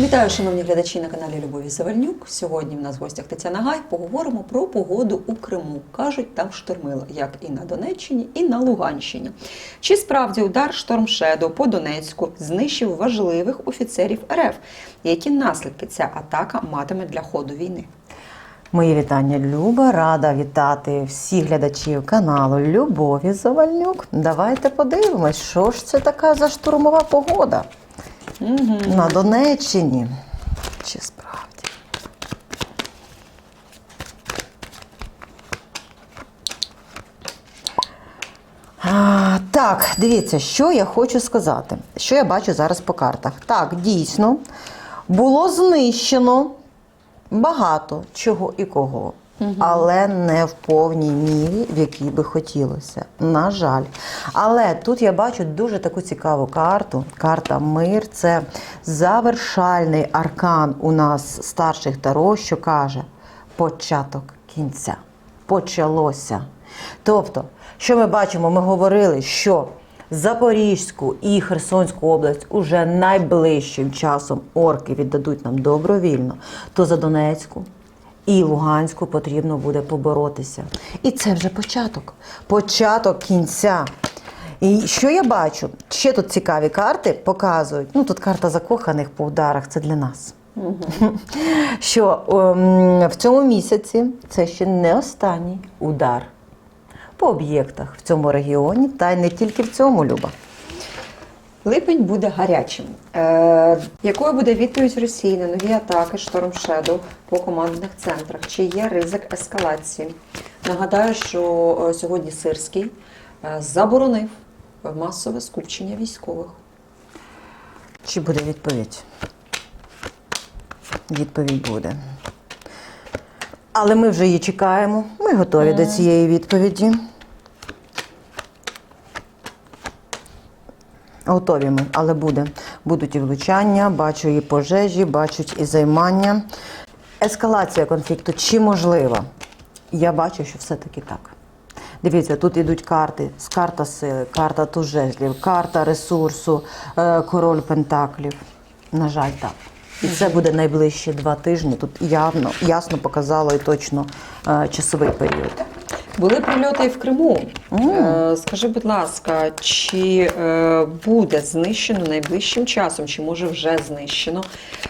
Вітаю, шановні глядачі на каналі Любові Завальнюк. Сьогодні в нас в гостях Тетяна Гай. Поговоримо про погоду у Криму. Кажуть, там штормило, як і на Донеччині, і на Луганщині. Чи справді удар штормшеду по Донецьку знищив важливих офіцерів РФ? Які наслідки ця атака матиме для ходу війни? Мої вітання, Люба. Рада вітати всіх глядачів каналу Любові Завальнюк. Давайте подивимось, що ж це така за штурмова погода Угу. на Донеччині. Чи справді? А, так, дивіться, що я хочу сказати. Що я бачу зараз по картах. Так, дійсно, було знищено багато чого і кого. Але не в повній мірі, в якій би хотілося. На жаль. Але тут я бачу дуже таку цікаву карту. Карта Мир це завершальний аркан у нас старших таро, що каже початок кінця. Почалося. Тобто, що ми бачимо? Ми говорили, що Запорізьку і Херсонську область уже найближчим часом орки віддадуть нам добровільно, то за Донецьку і Луганську потрібно буде поборотися. І це вже початок. Початок кінця. І що я бачу? Ще тут цікаві карти показують. Ну тут карта закоханих по ударах, це для нас. Що ем, в цьому місяці це ще не останній удар по об'єктах в цьому регіоні, та й не тільки в цьому, Люба. Липень буде гарячим. Е, якою буде відповідь Росії на нові атаки Шторм Шедоу по командних центрах? Чи є ризик ескалації? Нагадаю, що е, сьогодні Сирський е, заборонив масове скупчення військових. Чи буде відповідь? Відповідь буде. Але ми вже її чекаємо. Ми готові до цієї відповіді. Готові ми, але буде. Будуть і влучання, бачу і пожежі, бачать і займання. Ескалація конфлікту чи можлива? Я бачу, що все-таки так. Дивіться, тут ідуть карти: карта сили, карта тужезлів, карта ресурсу, е, король пентаклів. На жаль, так. І це буде найближчі два тижні. Тут явно, ясно показало і точно е, часовий період. Були прильоти і в Криму. Mm. Скажи, будь ласка, чи е, буде знищено найближчим часом, чи може вже знищено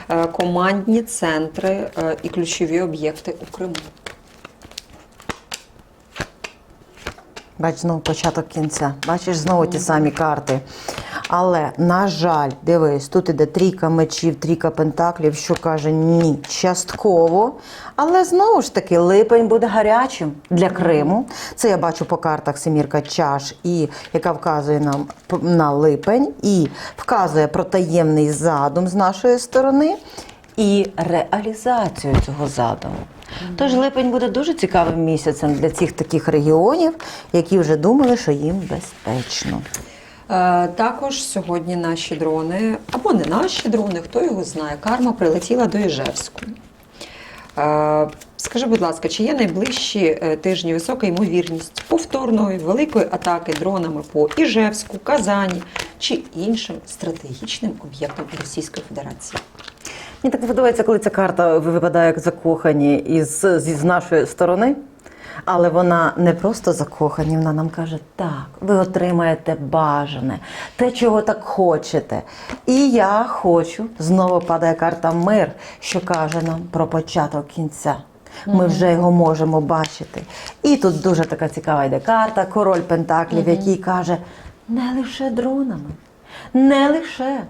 е, командні центри і ключові об'єкти у Криму? Бач, знову початок кінця. Бачиш знову ті самі карти. Але, на жаль, дивись, тут іде трійка мечів, трійка пентаклів, що каже ні, частково. Але знову ж таки, липень буде гарячим для Криму. Це я бачу по картах Семірка чаш, і яка вказує нам на липень, і вказує про таємний задум з нашої сторони і реалізацію цього задуму. Тож липень буде дуже цікавим місяцем для цих таких регіонів, які вже думали, що їм безпечно. Е, Також сьогодні наші дрони, або не наші дрони, хто його знає, карма прилетіла до Іжевську. Е, Скажи, будь ласка, чи є найближчі е, тижні висока ймовірність повторної великої атаки дронами по Іжевську, Казані чи іншим стратегічним об'єктам Російської Федерації? Мені так подобається, коли ця карта випадає як закохані із, зі- з нашої сторони. Але вона не просто закохані, вона нам каже, так, ви отримаєте бажане, те, чого так хочете. І я хочу, знову падає карта мир, що каже нам про початок кінця. Ми вже його можемо бачити. І тут дуже така цікава йде карта, король Пентаклів, який каже, не лише дронами, не лише.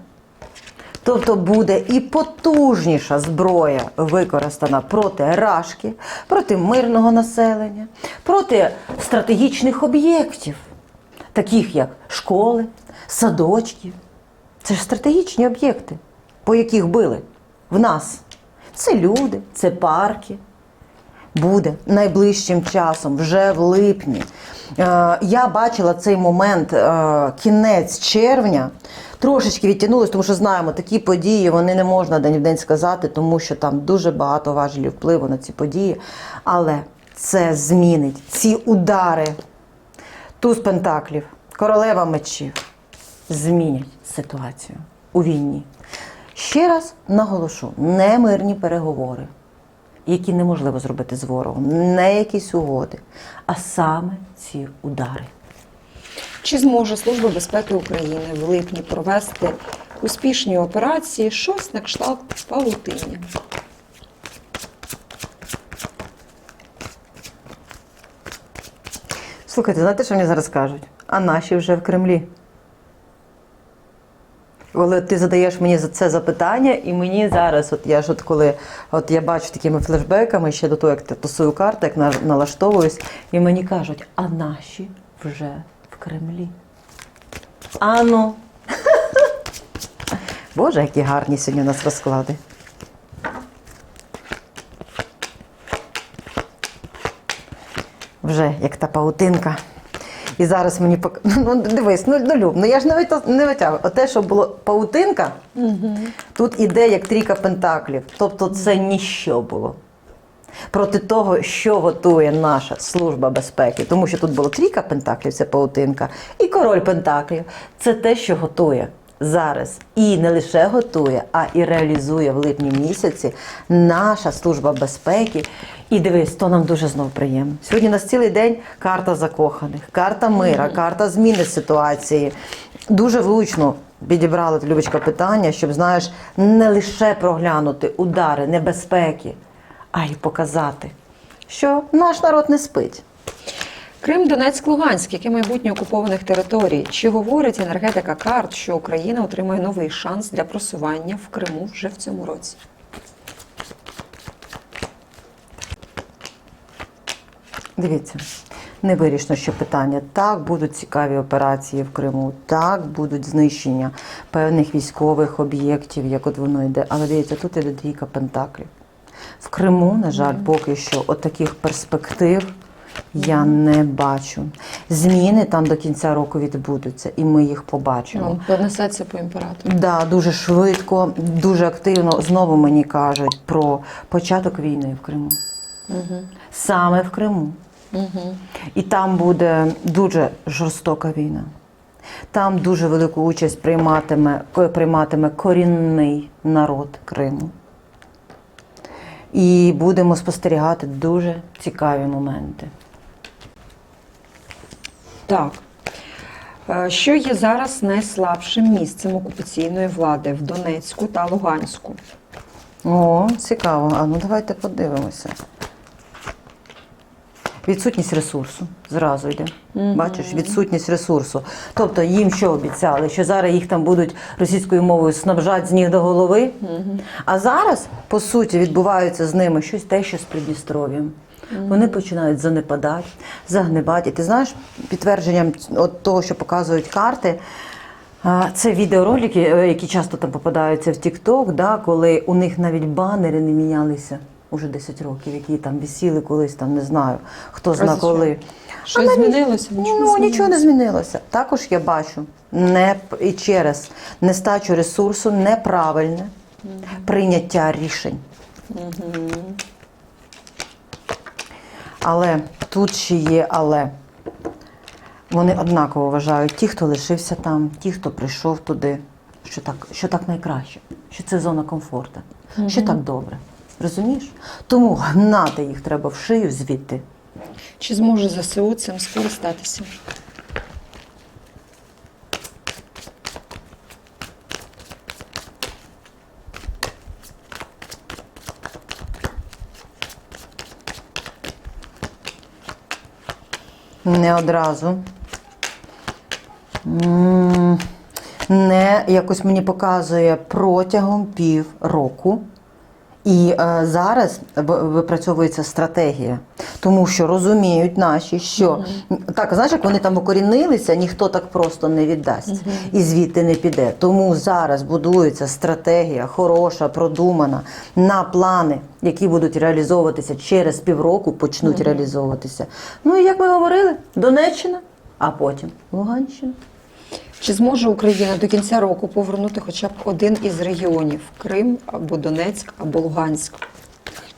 Тобто буде і потужніша зброя використана проти рашки, проти мирного населення, проти стратегічних об'єктів, таких як школи, садочки. Це ж стратегічні об'єкти, по яких били в нас. Це люди, це парки. Буде найближчим часом, вже в липні. Е, Я бачила цей момент е, кінець червня. Трошечки відтягнулось, тому що знаємо, такі події вони не можна день в день сказати, тому що там дуже багато важелів впливу на ці події. Але це змінить ці удари. Туз пентаклів, королева мечів змінять ситуацію у війні. Ще раз наголошу: не мирні переговори, які неможливо зробити з ворогом, не якісь угоди, а саме ці удари. Чи зможе Служба безпеки України в липні провести успішні операції щось на кшталт павутиння? Слухайте, знаєте, що мені зараз кажуть? А наші вже в Кремлі. Коли ти задаєш мені за це запитання, і мені зараз, от я ж от коли от я бачу такими флешбеками ще до того, як я тусую карти, як налаштовуюсь, і мені кажуть, а наші вже в Кремлі. Ану. Боже, які гарні сьогодні у нас розклади. Вже як та паутинка. І зараз мені пок... ну дивись, ну, ну Люб, ну я ж не витя- не витягую. Оте, що було паутинка, тут іде як трійка пентаклів. Тобто це ніщо було. Проти того, що готує наша служба безпеки, тому що тут було трійка пентаклів, це паутинка, і король пентаклів це те, що готує зараз. І не лише готує, а і реалізує в липні місяці наша служба безпеки. І дивись, то нам дуже знов приємно. Сьогодні у нас цілий день карта закоханих, карта мира, карта зміни ситуації. Дуже влучно підібрала ти, Любочка питання, щоб знаєш, не лише проглянути удари, небезпеки, а й показати, що наш народ не спить. Крим, Донецьк, Луганськ, які майбутні окупованих територій. Чи говорить енергетика карт, що Україна отримає новий шанс для просування в Криму вже в цьому році? Дивіться, не вирішено ще питання. Так будуть цікаві операції в Криму, так будуть знищення певних військових об'єктів, як от воно йде. Але дивіться, тут іде двійка пентаклів. В Криму, на жаль, поки що от таких перспектив я не бачу. Зміни там до кінця року відбудуться, і ми їх побачимо. Ну, понесеться по імператору. Да, дуже швидко, дуже активно. Знову мені кажуть про початок війни в Криму. Саме в Криму. І там буде дуже жорстока війна. Там дуже велику участь прийматиме, прийматиме корінний народ Криму. І будемо спостерігати дуже цікаві моменти. Так. Е, Що є зараз найслабшим місцем окупаційної влади в Донецьку та Луганську? О, цікаво. А ну давайте подивимося. Відсутність ресурсу зразу йде. Бачиш, відсутність ресурсу. Тобто їм що обіцяли? Що зараз їх там будуть російською мовою снабжати з ніг до голови. А зараз, по суті, відбувається з ними щось те, що з Придністров'ям. Вони починають занепадати, загнивати. І ти знаєш, підтвердженням от того, що показують карти, Це відеоролики, е, які часто там попадаються в TikTok, да, коли у них навіть банери не мінялися уже 10 років, які там висіли колись, там не знаю, хто зна коли. Щось навіть- змінилося? Нічого ну, не нічого не змінилося. Також я бачу не і через нестачу ресурсу, неправильне прийняття рішень. Але тут ще є але. Вони однаково вважають ті, хто лишився там, ті, хто прийшов туди, що так, що так найкраще, що це зона комфорту, що так добре. Розумієш? Тому гнати їх треба в шию звідти. Чи зможе ЗСУ цим скористатися? Не одразу. Не якось мені показує протягом пів року. І е, зараз випрацьовується стратегія, тому що розуміють наші, що так, знаєш, як вони там укорінилися, ніхто так просто не віддасть і звідти не піде. Тому зараз будується стратегія хороша, продумана на плани, які будуть реалізовуватися через півроку, почнуть реалізовуватися. Ну і як ми говорили, Донеччина, а потім Луганщина. Чи зможе Україна до кінця року повернути хоча б один із регіонів Крим або Донецьк, або Луганськ?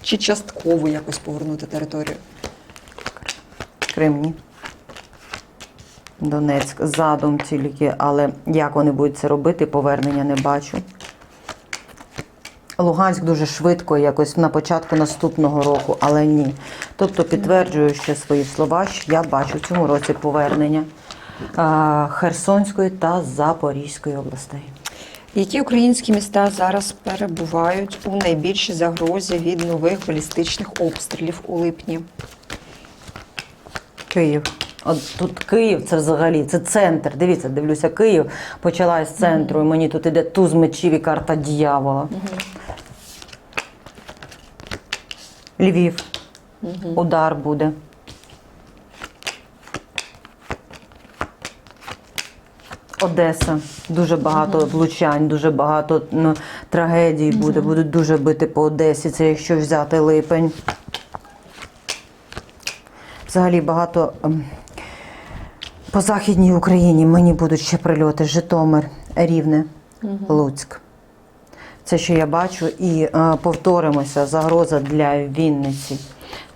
Чи частково якось повернути територію? Крим ні. Донецьк задум тільки, але як вони будуть це робити, повернення не бачу. Луганськ дуже швидко, якось на початку наступного року, але ні. Тобто підтверджую ще свої слова, що я бачу в цьому році повернення Херсонської та Запорізької областей. Які українські міста зараз перебувають у найбільшій загрозі від нових балістичних обстрілів у липні? Київ. От тут Київ, це взагалі це центр. Дивіться, дивлюся, Київ почала з центру, і мені тут іде туз мечів і карта дьявола. Львів. Удар буде. Одеса. Дуже багато влучань, дуже багато ну, трагедій буде. Будуть дуже бити по Одесі. Це якщо взяти липень. Взагалі багато ем, по Західній Україні мені будуть ще прильоти. Житомир, Рівне, Луцьк. Це, що я бачу, і е, повторимося, загроза для Вінниці.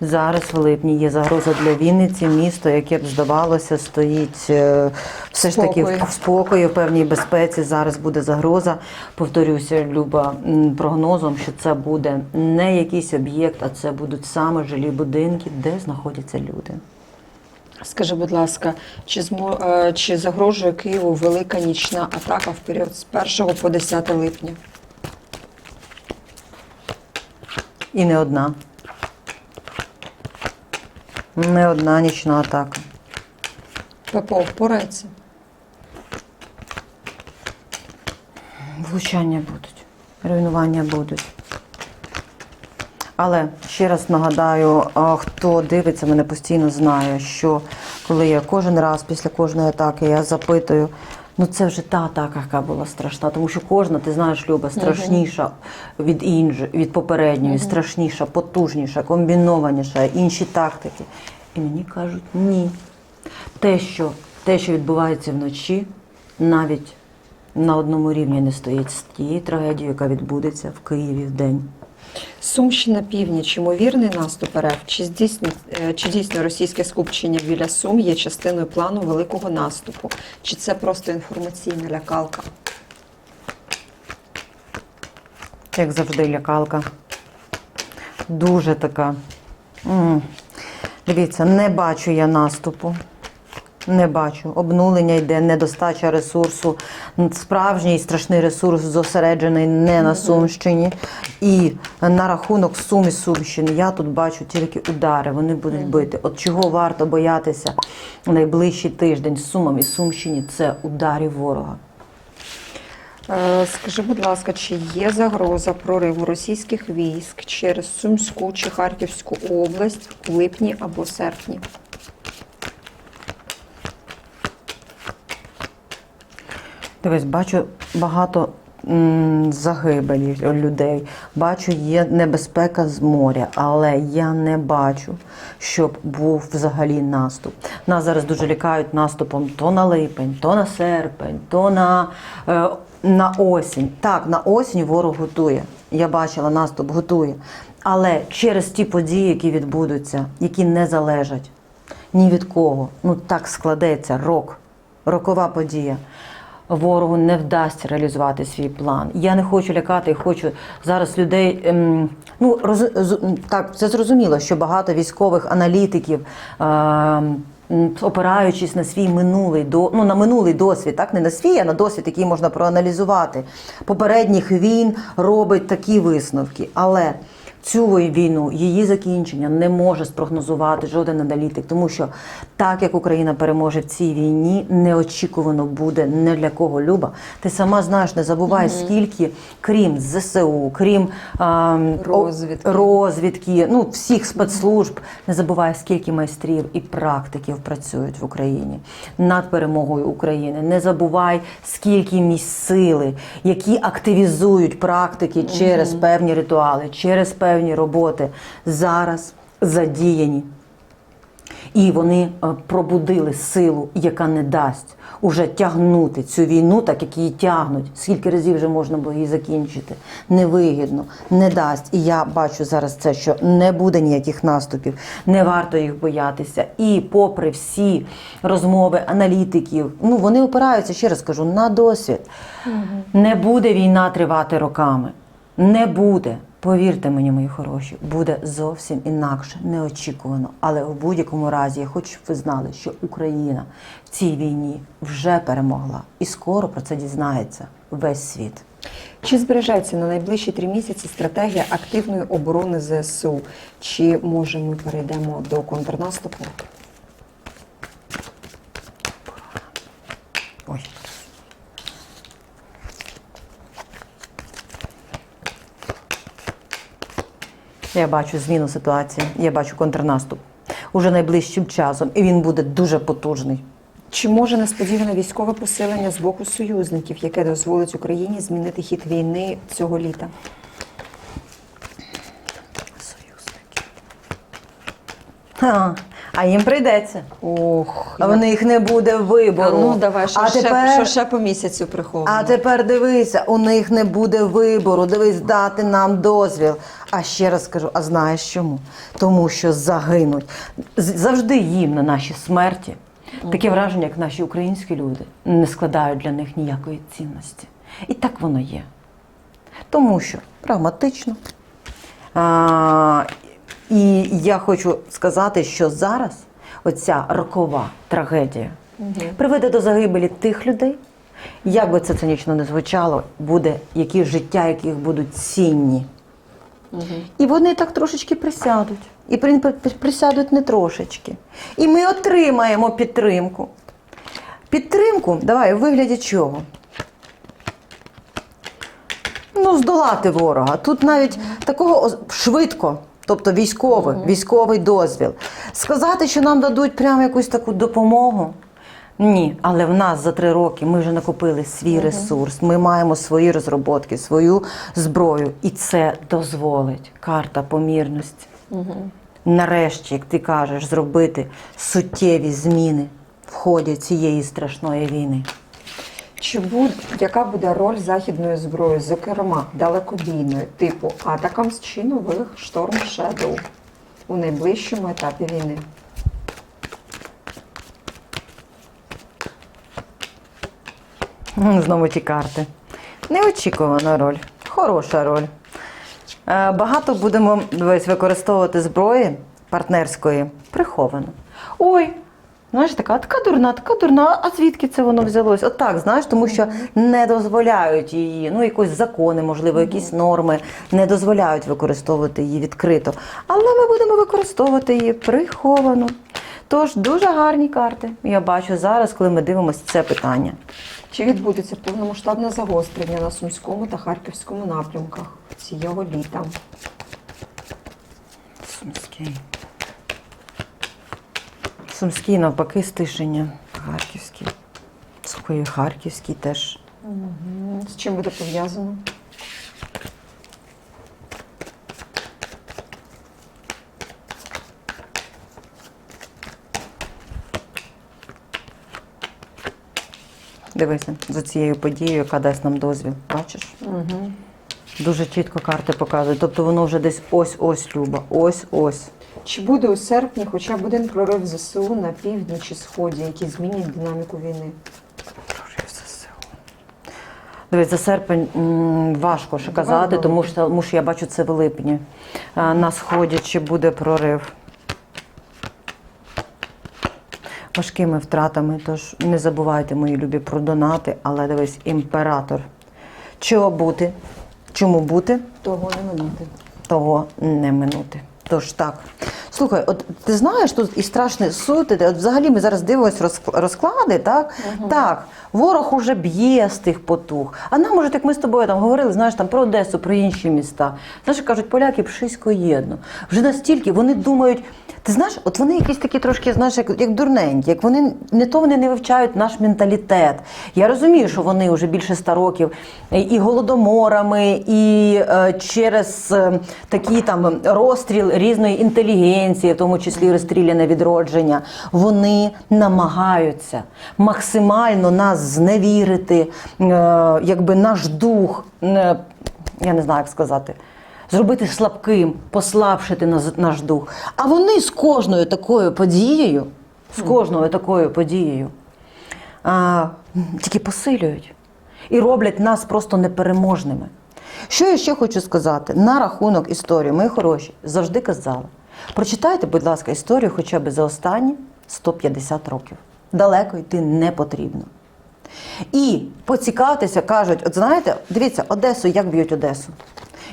Зараз в липні є загроза для Вінниці, місто, яке б здавалося, стоїть е, все ж таки в, спокої, в певній безпеці. Зараз буде загроза. Повторюся, Люба, прогнозом, що це буде не якийсь об'єкт, а це будуть саме жилі будинки, де знаходяться люди. Скажи, будь ласка, чи змо... е, чи загрожує Києву велика нічна атака в період з 1 по 10 липня? І не одна. Не одна нічна атака. ППО впорається? Влучання будуть, руйнування будуть. Але ще раз нагадаю, хто дивиться, мене постійно знає, що коли я кожен раз після кожної атаки я запитую, ну це вже та атака, яка була страшна, тому що кожна, ти знаєш, Люба, страшніша від іншої, від попередньої, страшніша, потужніша, комбінованіша, інші тактики. І мені кажуть, ні. Те, що, те, що відбувається вночі, навіть на одному рівні не стоїть з тією трагедією, яка відбудеться в Києві в день. Сумщина північ, ймовірний наступ РФ. Чи здійсно, е, чи дійсно російське скупчення біля Сум є частиною плану великого наступу? Чи це просто інформаційна лякалка? Як завжди, лякалка. Дуже така. м. Дивіться, не бачу я наступу. Не бачу. Обнулення йде, недостача ресурсу. Справжній страшний ресурс зосереджений не на Сумщині. І на рахунок Сум і Сумщини я тут бачу тільки удари. Вони будуть бити. От чого варто боятися найближчий тиждень з Сумом і Сумщині це ударів ворога. Е, Скажи, будь ласка, чи є загроза прориву російських військ через Сумську чи Харківську область у липні або серпні? Дивись, бачу багато загибелі людей. Бачу, є небезпека з моря, але я не бачу, щоб був взагалі наступ. Нас зараз дуже лякають наступом то на липень, то на серпень, то на, е, на осінь. Так, на осінь ворог готує. Я бачила, наступ готує. Але через ті події, які відбудуться, які не залежать ні від кого, ну так складеться рок, рокова подія ворогу не вдасться реалізувати свій план. Я не хочу лякати, і хочу зараз людей. Ем, ну роз, так, це зрозуміло, що багато військових аналітиків. ем, Опираючись на свій минулий до ну на минулий досвід, так не на свій, а на досвід, який можна проаналізувати попередніх війн, робить такі висновки. Але цю війну, її закінчення не може спрогнозувати жоден аналітик, тому що так як Україна переможе в цій війні, неочікувано буде не для кого люба. Ти сама знаєш, не забувай, скільки крім ЗСУ, крім а, Розвідки. розвідки, ну всіх спецслужб, не забувай, скільки майстрів і практиків працюють в Україні над перемогою України. Не забувай, скільки місць сили, які активізують практики через певні ритуали, через певні роботи, зараз задіяні. І вони е, пробудили силу, яка не дасть уже тягнути цю війну, так як її тягнуть. Скільки разів вже можна було її закінчити? Невигідно, не дасть. І я бачу зараз це, що не буде ніяких наступів, не варто їх боятися. І попри всі розмови аналітиків, ну вони опираються, ще раз кажу, на досвід. Не буде війна тривати роками. Не буде. Повірте мені, мої хороші, буде зовсім інакше, неочікувано. Але в будь-якому разі я хочу, щоб ви знали, що Україна в цій війні вже перемогла, і скоро про це дізнається весь світ. Чи збережеться на найближчі три місяці стратегія активної оборони ЗСУ? Чи може ми перейдемо до контрнаступу? Я бачу зміну ситуації, я бачу контрнаступ уже найближчим часом, і він буде дуже потужний. Чи може несподіване військове посилення з боку союзників, яке дозволить Україні змінити хід війни цього літа? Союзники. А, їм прийдеться. Ох, в них не буде вибору. А ну давай, що, а ще, тепер, що ще по місяцю приховано? а тепер дивися, у них не буде вибору. Дивись, дати нам дозвіл. А ще раз скажу, а знаєш чому? Тому що загинуть. Завжди їм на наші смерті. Таке враження, як наші українські люди не складають для них ніякої цінності. І так воно є. Тому що прагматично. А, і я хочу сказати, що зараз оця рокова трагедія приведе до загибелі тих людей, як би це цинічно не звучало, буде які життя, яких будуть цінні. І вони так трошечки присядуть. І при- при- присядуть не трошечки. І ми отримаємо підтримку. Підтримку, давай, у вигляді чого? Ну, здолати ворога. Тут навіть такого швидко, тобто військовий, військовий дозвіл. Сказати, що нам дадуть прямо якусь таку допомогу. Ні, але в нас за три роки ми вже накопили свій ресурс, ми маємо свої розробки, свою зброю, і це дозволить карта помірності. Нарешті, як ти кажеш, зробити суттєві зміни в ході цієї страшної війни. Чи буде, яка буде роль західної зброї, зокрема далекобійної, типу Атакамс чи нових Шторм Shadow у найближчому етапі війни? Знову ті карти. Неочікувана роль, хороша роль. Е, Багато будемо дивись, використовувати зброї партнерської приховано. Ой, знаєш, така, така дурна, така дурна, а звідки це воно взялось? Отак, знаєш, тому що не дозволяють її, ну, якісь закони, можливо, якісь норми не дозволяють використовувати її відкрито. Але ми будемо використовувати її приховано. Тож дуже гарні карти. Я бачу зараз, коли ми дивимося це питання. Чи відбудеться повномасштабне загострення на Сумському та Харківському напрямках цього літа? Сумський. Сумський навпаки стишення. Харківський. Слухай, Харківський теж. З чим буде пов'язано? Дивися, за цією подією, яка дасть нам дозвіл. Бачиш? Угу. Дуже чітко карти показують. Тобто воно вже десь ось-ось, Люба. Ось-ось. Чи буде у серпні хоча б один прорив ЗСУ на півдні чи сході, який змінить динаміку війни? Дивись, за серпень м, важко ще казати, тому що, тому що я бачу це в липні. А, На сході чи буде прорив. Важкими втратами, тож не забувайте, мої любі, про донати, але дивись, імператор. Чого бути? Чому бути? Того не минути. того не минути. Тож так. Слухай, от ти знаєш, тут і страшне суд, іде. от взагалі ми зараз дивимося розк- розклади, так? Так, ворог уже б'є з тих потуг. А нам, може, як ми з тобою там говорили, знаєш, там про Одесу, про інші міста. Знаєш, кажуть, поляки пшисько єдно. Вже настільки вони думають, ти знаєш, от вони якісь такі трошки, знаєш, як, як дурненькі, як вони не то вони не вивчають наш менталітет. Я розумію, що вони вже більше ста років і голодоморами, і е, через е, такий там розстріл різної інтелігенції, в тому числі розстріляне відродження, вони намагаються максимально нас зневірити, е, якби наш дух, е, я не знаю, як сказати. Зробити слабким, послабшити наш дух. А вони з кожною такою подією, з кожною такою подією, а, тільки посилюють і роблять нас просто непереможними. Що я ще хочу сказати на рахунок історії, мої хороші, завжди казали. Прочитайте, будь ласка, історію хоча б за останні 150 років. Далеко йти не потрібно. І поцікавтеся, кажуть, от знаєте, дивіться, Одесу, як б'ють Одесу,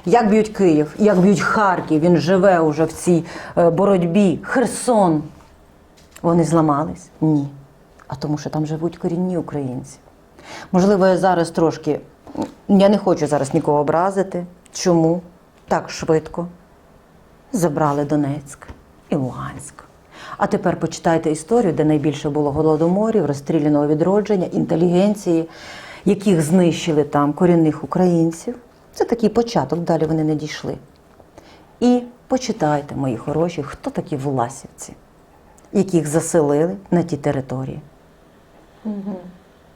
як б'ють Київ, як б'ють Харків, він живе уже в цій е, боротьбі. Херсон. Вони зламались? Ні. А тому, що там живуть корінні українці. Можливо, я зараз трошки. Я не хочу зараз нікого образити. Чому так швидко забрали Донецьк і Луганськ? А тепер почитайте історію, де найбільше було голодоморів, розстріляного відродження, інтелігенції, яких знищили там корінних українців. Це такий початок, далі вони не дійшли. І почитайте, мої хороші, хто такі власівці, яких заселили на ті території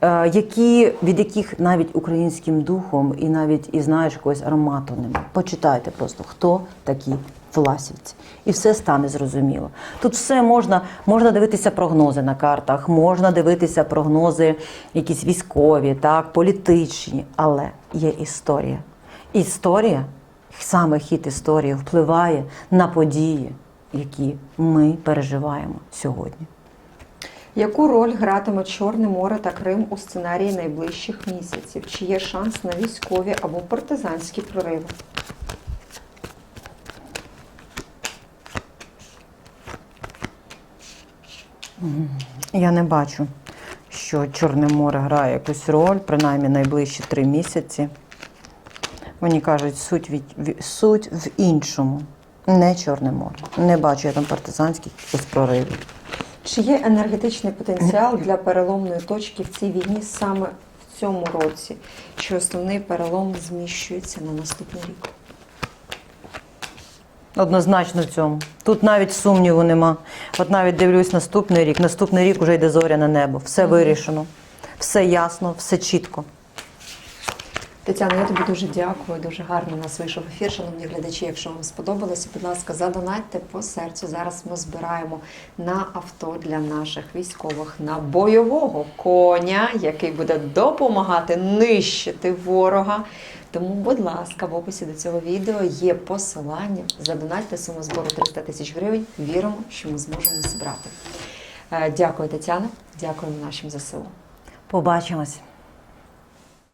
е, які, від яких навіть українським духом і навіть і знаєш якогось аромату немає. Почитайте просто, хто такі власівці. І все стане зрозуміло. Тут все можна, можна дивитися прогнози на картах, можна дивитися прогнози якісь військові, так, політичні, але є історія. Історія, саме хід історії впливає на події, які ми переживаємо сьогодні. Яку роль гратиме Чорне море та Крим у сценарії найближчих місяців? Чи є шанс на військові або партизанські прориви? Я не бачу, що Чорне море грає якусь роль, принаймні найближчі три місяці. Мені кажуть, суть, від, суть в іншому, не Чорне море. Не бачу я там партизанських якихось проривів. Чи є енергетичний потенціал для переломної точки в цій війні саме в цьому році? Чи основний перелом зміщується на наступний рік? Однозначно в цьому. Тут навіть сумніву нема. От навіть дивлюсь наступний рік. Наступний рік вже йде зоряне небо. Все вирішено, все ясно, все чітко. Тетяна, я тобі дуже дякую. Дуже гарно нас вийшов ефір. Шановні глядачі, якщо вам сподобалося, будь ласка, задонатьте по серцю. Зараз ми збираємо на авто для наших військових на бойового коня, який буде допомагати нищити ворога. Тому, будь ласка, в описі до цього відео є посилання. Задонатьте суму збору 300 тисяч гривень. Віримо, що ми зможемо збирати. Е, Дякую, Тетяна. Дякуємо нашим ЗСУ. Побачимось.